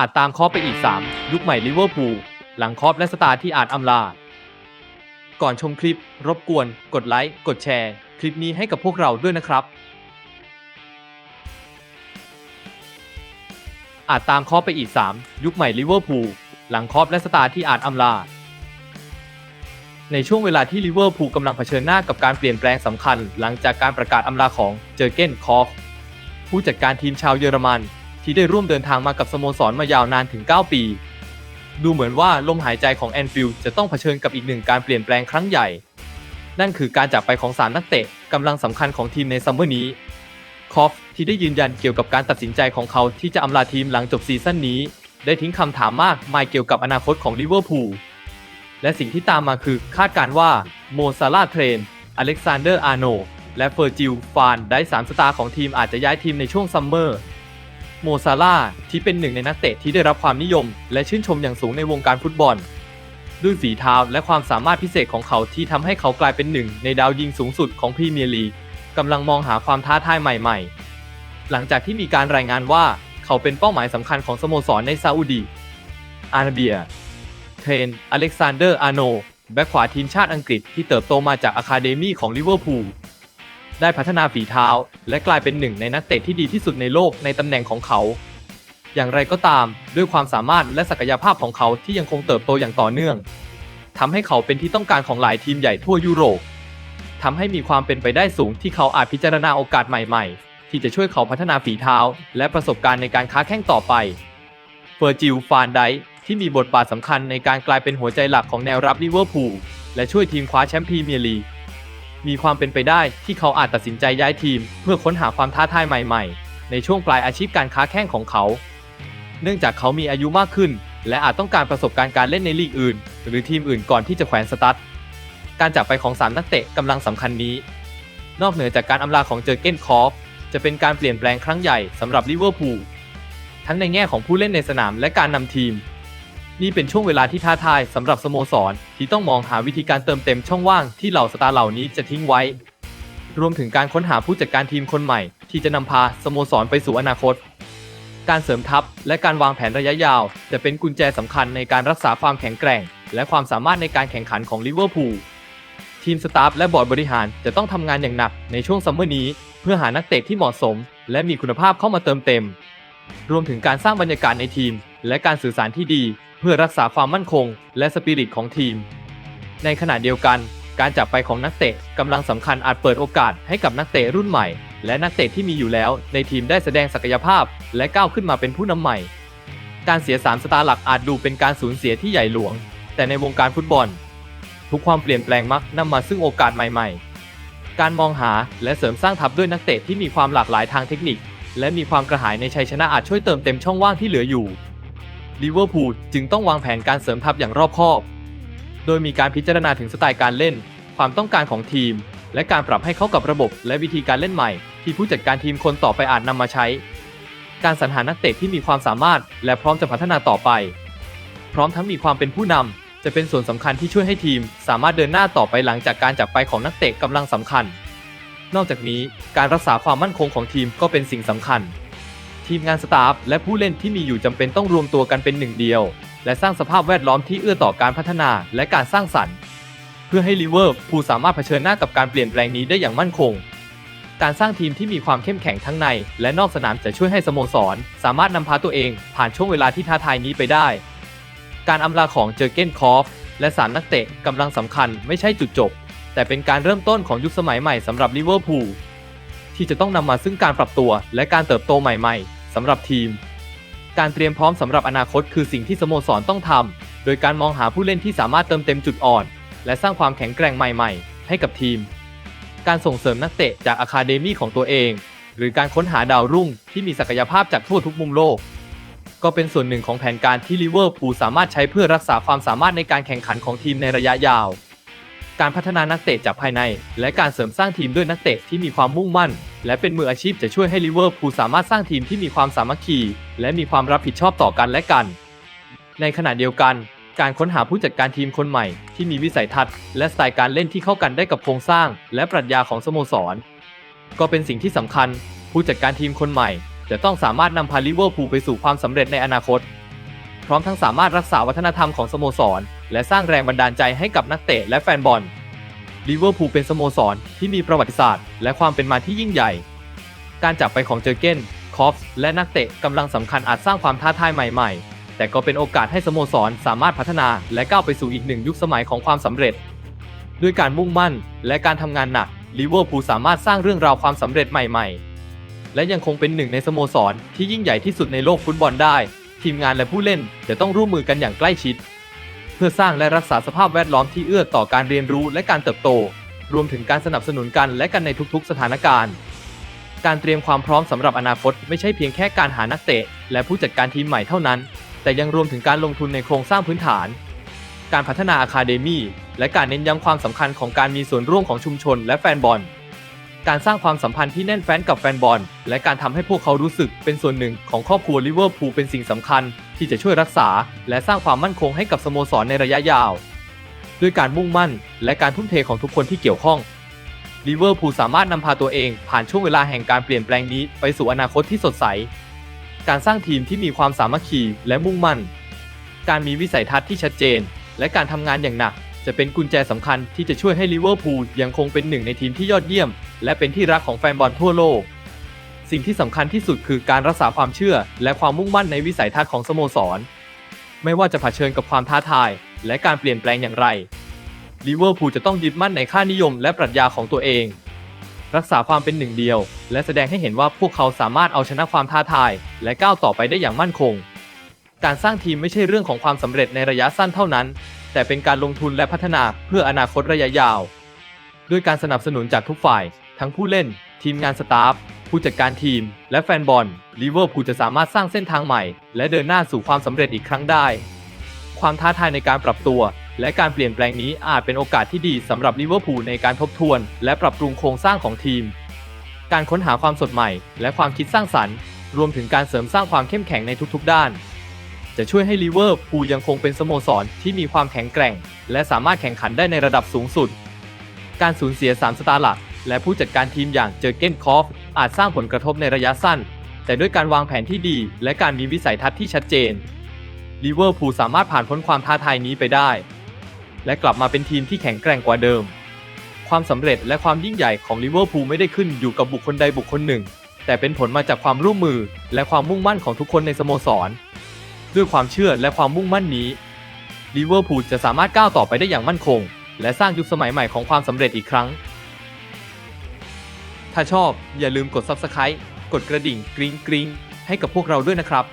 อาจตามคอปไปอีก 3 ยุคใหม่ลิเวอร์พูลหลังคอปและสตาร์ที่อาจอำลา ก่อนชมคลิปรบกวน กดไลค์ กดแชร์ คลิปนี้ให้กับพวกเราด้วยนะครับ อาจตามคอปไปอีก 3 ยุคใหม่ลิเวอร์พูลหลังคอปและสตาร์ที่อาจอำลา ในช่วงเวลาที่ลิเวอร์พูลกำลังเผชิญหน้ากับการเปลี่ยนแปลงสำคัญ หลังจากการประกาศอำลาของเจอเกนคอฟผู้จัดการทีมชาวเยอรมัน ที่ได้ร่วมเดินทางมากับสโมสรมายาวนานถึง 9 ปี ดูเหมือนว่าลมหายใจของแอนฟิลด์จะต้องเผชิญกับอีกหนึ่งการเปลี่ยนแปลงครั้งใหญ่ นั่นคือการจากไปของสามนักเตะกำลังสำคัญของทีมในซัมเมอร์นี้ คอฟที่ได้ยืนยันเกี่ยวกับการตัดสินใจของเขาที่จะอำลาทีมหลังจบซีซั่นนี้ ได้ทิ้งคำถามมากมายเกี่ยวกับอนาคตของลิเวอร์พูล และสิ่งที่ตามมาคือคาดการณ์ว่าโมซาลาเทรน อเล็กซานเดอร์อาร์โนและเฟอร์จิลฟานได้สามสตาร์ของทีมอาจจะย้ายทีมในช่วงซัมเมอร์ โมซาลาที่เป็นหนึ่งในนักเตะที่ได้รับความนิยม และชื่นชมอย่างสูงในวงการฟุตบอล ด้วยฝีเท้าและความสามารถพิเศษของเขาที่ทำให้เขากลายเป็นหนึ่งในดาวยิงสูงสุดของพรีเมียร์ลีกกำลังมองหาความท้าทายใหม่ ๆ หลังจากที่มีการรายงานว่าเขาเป็นเป้าหมายสำคัญของสโมสรในซาอุดีอาระเบีย เทรน อเล็กซานเดอร์ อาโน แบ็คขวาทีมชาติอังกฤษที่เติบโตมาจากอะคาเดมี่ของลิเวอร์พูล ได้พัฒนาฝีเท้า และกลายเป็นหนึ่งในนักเตะที่ดีที่สุดในโลกในตำแหน่งของเขา อย่างไรก็ตาม ด้วยความสามารถและศักยภาพของเขาที่ยังคงเติบโตอย่างต่อเนื่องทำให้เขาเป็นที่ต้องการของหลายทีมใหญ่ทั่วยุโรปทำให้มีความเป็นไปได้สูงที่เขาอาจพิจารณาโอกาสใหม่ ๆ ที่จะช่วยเขาพัฒนาฝีเท้า และประสบการณ์ในการค้าแข่งต่อไปเฟอร์จิลฟานไดที่มีบทบาทสำคัญในการกลายเป็นหัวใจหลักของแนวรับลิเวอร์พูลและช่วยทีมคว้าแชมป์พรีเมียร์ลีก มีความเป็นไปได้ที่เขาอาจตัดสินใจย้ายทีม เพื่อค้นหาความท้าทายใหม่ๆ ในช่วงปลายอาชีพการค้าแข่งของเขา เนื่องจากเขามีอายุมากขึ้น และอาจต้องการประสบการณ์การเล่นในลีกอื่น หรือทีมอื่นก่อนที่จะแขวนสตั๊ดการจากไปของสามนักเตะกำลังสำคัญนี้ นอกเหนือจากการอำลาของเจอเก้นคอฟจะเป็นการเปลี่ยนแปลงครั้งใหญ่สำหรับลิเวอร์พูลทั้งในแง่ของผู้เล่นในสนามและการนำทีม นี่เป็นช่วงเวลาที่ท้าทายสำหรับสโมสร ที่ต้องมองหาวิธีการเติมเต็มช่องว่างที่เหล่าสตาร์เหล่านี้จะทิ้งไว้ รวมถึงการค้นหาผู้จัดการทีมคนใหม่ ที่จะนำพาสโมสรไปสู่อนาคต การเสริมทัพและการวางแผนระยะยาว จะเป็นกุญแจสำคัญในการรักษาความแข็งแกร่ง และความสามารถในการแข่งขันของลิเวอร์พูลทีมสตาฟและบอร์ดบริหารจะต้องทำงานอย่างหนักในช่วงซัมเมอร์นี้ เพื่อหานักเตะที่เหมาะสม และมีคุณภาพเข้ามาเติมเต็ม รวมถึงการสร้างบรรยากาศในทีม และการสื่อสารที่ดี เพื่อรักษาความมั่นคง และสปิริตของทีม ในขณะเดียวกัน การจากไปของนักเตะกำลังสำคัญอาจเปิดโอกาสให้กับนักเตะรุ่นใหม่ และนักเตะที่มีอยู่แล้ว ในทีมได้แสดงศักยภาพ และก้าวขึ้นมาเป็นผู้นำใหม่ การเสียสามสตาร์หลักอาจดูเป็นการสูญเสียที่ใหญ่หลวง แต่ในวงการฟุตบอล ทุกความเปลี่ยนแปลงมักนำมาซึ่งโอกาสใหม่ ๆ การมองหาและเสริมสร้างทัพด้วยนักเตะที่มีความหลากหลายทางเทคนิค และมีความกระหายในชัยชนะอาจช่วยเติมเต็มช่องว่างที่เหลืออยู่ ลิเวอร์พูลจึงต้องวางแผนการเสริมทัพอย่างรอบคอบ โดยมีการพิจารณาถึงสไตล์การเล่น ความต้องการของทีม และการปรับให้เข้ากับระบบและวิธีการเล่นใหม่ ที่ผู้จัดการทีมคนต่อไปอาจนำมาใช้ การสรรหานักเตะที่มีความสามารถ และพร้อมจะพัฒนาต่อไป พร้อมทั้งมีความเป็นผู้นำจะเป็นส่วนสำคัญที่ช่วยให้ทีม สามารถเดินหน้าต่อไปหลังจากการจากไปของนักเตะกำลังสำคัญ นอกจากนี้การรักษาความมั่นคงของทีมก็เป็นสิ่งสำคัญ ทีมงานสตาฟและผู้เล่นที่มีอยู่จำเป็นต้องรวมตัวกันเป็นหนึ่งเดียว และสร้างสภาพแวดล้อมที่เอื้อต่อการพัฒนาและการสร้างสรรค์ เพื่อให้ลิเวอร์พูลสามารถเผชิญหน้ากับการเปลี่ยนแปลงนี้ได้อย่างมั่นคง การสร้างทีมที่มีความเข้มแข็งทั้งใน และนอกสนามจะช่วยให้สโมสร สามารถนำพาตัวเองผ่านช่วงเวลาที่ท้าทายนี้ไปได้ การอำลาของเจอเกนคอฟและสามนักเตะกำลังสำคัญไม่ใช่จุดจบ แต่เป็นการเริ่มต้นของยุคสมัยใหม่สำหรับลิเวอร์พูลที่จะต้องนำมาซึ่งการปรับตัวและการเติบโตใหม่ ๆ สำหรับทีม การเตรียมพร้อมสำหรับอนาคตคือสิ่งที่สโมสรต้องทำ โดยการมองหาผู้เล่นที่สามารถเติมเต็มจุดอ่อน และสร้างความแข็งแกร่งใหม่ๆ ให้กับทีม การส่งเสริมนักเตะจากอะคาเดมี่ของตัวเอง หรือการค้นหาดาวรุ่งที่มีศักยภาพจากทั่วทุกมุมโลก ก็เป็นส่วนหนึ่งของแผนการที่ลิเวอร์พูลสามารถใช้เพื่อรักษาความสามารถในการแข่งขันของทีมในระยะยาว การพัฒนานักเตะจากภายใน และการเสริมสร้างทีมด้วยนักเตะที่มีความมุ่งมั่น และเป็นมืออาชีพจะช่วยให้ลิเวอร์พูลสามารถสร้างทีมที่มีความสามัคคี และมีความรับผิดชอบต่อกันและกัน ในขณะเดียวกัน การค้นหาผู้จัดการทีมคนใหม่ ที่มีวิสัยทัศน์และสไตล์การเล่นที่เข้ากันได้กับโครงสร้าง และปรัชญาของสโมสร ก็เป็นสิ่งที่สำคัญ ผู้จัดการทีมคนใหม่ จะต้องสามารถนำพาลิเวอร์พูลไปสู่ความสำเร็จในอนาคต พร้อมทั้งสามารถรักษาวัฒนธรรมของสโมสร และสร้างแรงบันดาลใจให้กับนักเตะและแฟนบอล ลิเวอร์พูลเป็นสโมสรที่มีประวัติศาสตร์ และความเป็นมาที่ยิ่งใหญ่ การจากไปของเจอเกนคอฟส์และนักเตะกำลังสำคัญอาจสร้างความท้าทายใหม่ๆ แต่ก็เป็นโอกาสให้สโมสรสามารถพัฒนาและก้าวไปสู่อีกหนึ่งยุคสมัยของความสำเร็จ ด้วยการมุ่งมั่นและการทำงานหนักลิเวอร์พูลสามารถสร้างเรื่องราวความสำเร็จใหม่ๆ และยังคงเป็นหนึ่งในสโมสรที่ยิ่งใหญ่ที่สุดในโลกฟุตบอลได้ ทีมงานและผู้เล่นจะต้องร่วมมือกันอย่างใกล้ชิด พื่อสร้างและรักษาสภาพแวดล้อมที่เอื้อต่อการเรียนรู้และการเติบโต รวมถึงการสนับสนุนกันและกันในทุกๆ สถานการณ์ การเตรียมความพร้อมสำหรับอนาคตไม่ใช่เพียงแค่การหานักเตะ และผู้จัดการทีมใหม่เท่านั้น แต่ยังรวมถึงการลงทุนในโครงสร้างพื้นฐาน การพัฒนาอะคาเดมีและการเน้นย้ำความสำคัญของการมีส่วนร่วมของชุมชนและแฟนบอล การสร้างความสัมพันธ์ที่แน่นแฟ้นกับแฟนบอล และการทำให้พวกเขารู้สึกเป็นส่วนหนึ่งของครอบครัวลิเวอร์พูลเป็นสิ่งสำคัญ ที่จะช่วยรักษา และสร้างความมั่นคงให้กับสโมสรในระยะยาว ด้วยการมุ่งมั่น และการทุ่มเทของทุกคนที่เกี่ยวข้องลิเวอร์พูลสามารถนำพาตัวเองผ่านช่วงเวลาแห่งการเปลี่ยนแปลงนี้ไปสู่อนาคตที่สดใส การสร้างทีมที่มีความสามัคคีและมุ่งมั่น การมีวิสัยทัศน์ที่ชัดเจน และการทำงานอย่างหนัก จะเป็นกุญแจสำคัญที่จะช่วยให้ลิเวอร์พูลยังคงเป็นหนึ่งในทีมที่ยอดเยี่ยม และเป็นที่รักของแฟนบอลทั่วโลก สิ่งที่สำคัญที่สุดคือการรักษาความเชื่อ และความมุ่งมั่นในวิสัยทัศน์ของสโมสร ไม่ว่าจะเผชิญกับความท้าทาย และการเปลี่ยนแปลงอย่างไรลิเวอร์พูลจะต้องยึดมั่นในค่านิยมและปรัชญาของตัวเอง รักษาความเป็นหนึ่งเดียว และแสดงให้เห็นว่าพวกเขาสามารถเอาชนะความท้าทาย และก้าวต่อไปได้อย่างมั่นคง การสร้างทีมไม่ใช่เรื่องของความสำเร็จในระยะสั้นเท่านั้น แต่เป็นการลงทุนและพัฒนาเพื่ออนาคตระยะยาว ด้วยการสนับสนุนจากทุกฝ่าย ทั้งผู้เล่น ทีมงานสตาฟ ผู้จัดการทีม และแฟนบอลลิเวอร์พูลจะสามารถสร้างเส้นทางใหม่ และเดินหน้าสู่ความสำเร็จอีกครั้งได้ ความท้าทายในการปรับตัว และการเปลี่ยนแปลงนี้อาจเป็นโอกาสที่ดีสำหรับลิเวอร์พูลในการทบทวน และปรับปรุงโครงสร้างของทีม การค้นหาความสดใหม่ และความคิดสร้างสรรค์ รวมถึงการเสริมสร้างความเข้มแข็งในทุกๆด้าน จะช่วยให้ลิเวอร์พูลยังคงเป็นสโมสรที่มีความแข็งแกร่ง และสามารถแข่งขันได้ในระดับสูงสุด การสูญเสีย3สตาร์หลัก และผู้จัดการทีมอย่างเจอเกนคอฟ อาจสร้างผลกระทบในระยะสั้น แต่ด้วยการวางแผนที่ดี และการมีวิสัยทัศน์ที่ชัดเจนลิเวอร์พูลสามารถผ่านพ้นความท้าทายนี้ไปได้ และกลับมาเป็นทีมที่แข็งแกร่งกว่าเดิม ความสำเร็จและความยิ่งใหญ่ของลิเวอร์พูลไม่ได้ขึ้นอยู่กับบุคคลใดบุคคลหนึ่ง แต่เป็นผลมาจากความร่วมมือ และความมุ่งมั่นของทุกคนในสโมสร ด้วยความเชื่อและความมุ่งมั่นนี้ลิเวอร์พูลจะสามารถก้าวต่อไปได้อย่างมั่นคง และสร้างยุคสมัยใหม่ของความสำเร็จอีกครั้ง ถ้าชอบอย่าลืมกด Subscribe กดกระดิ่งกริ๊งกริ๊งให้กับพวกเราด้วยนะครับ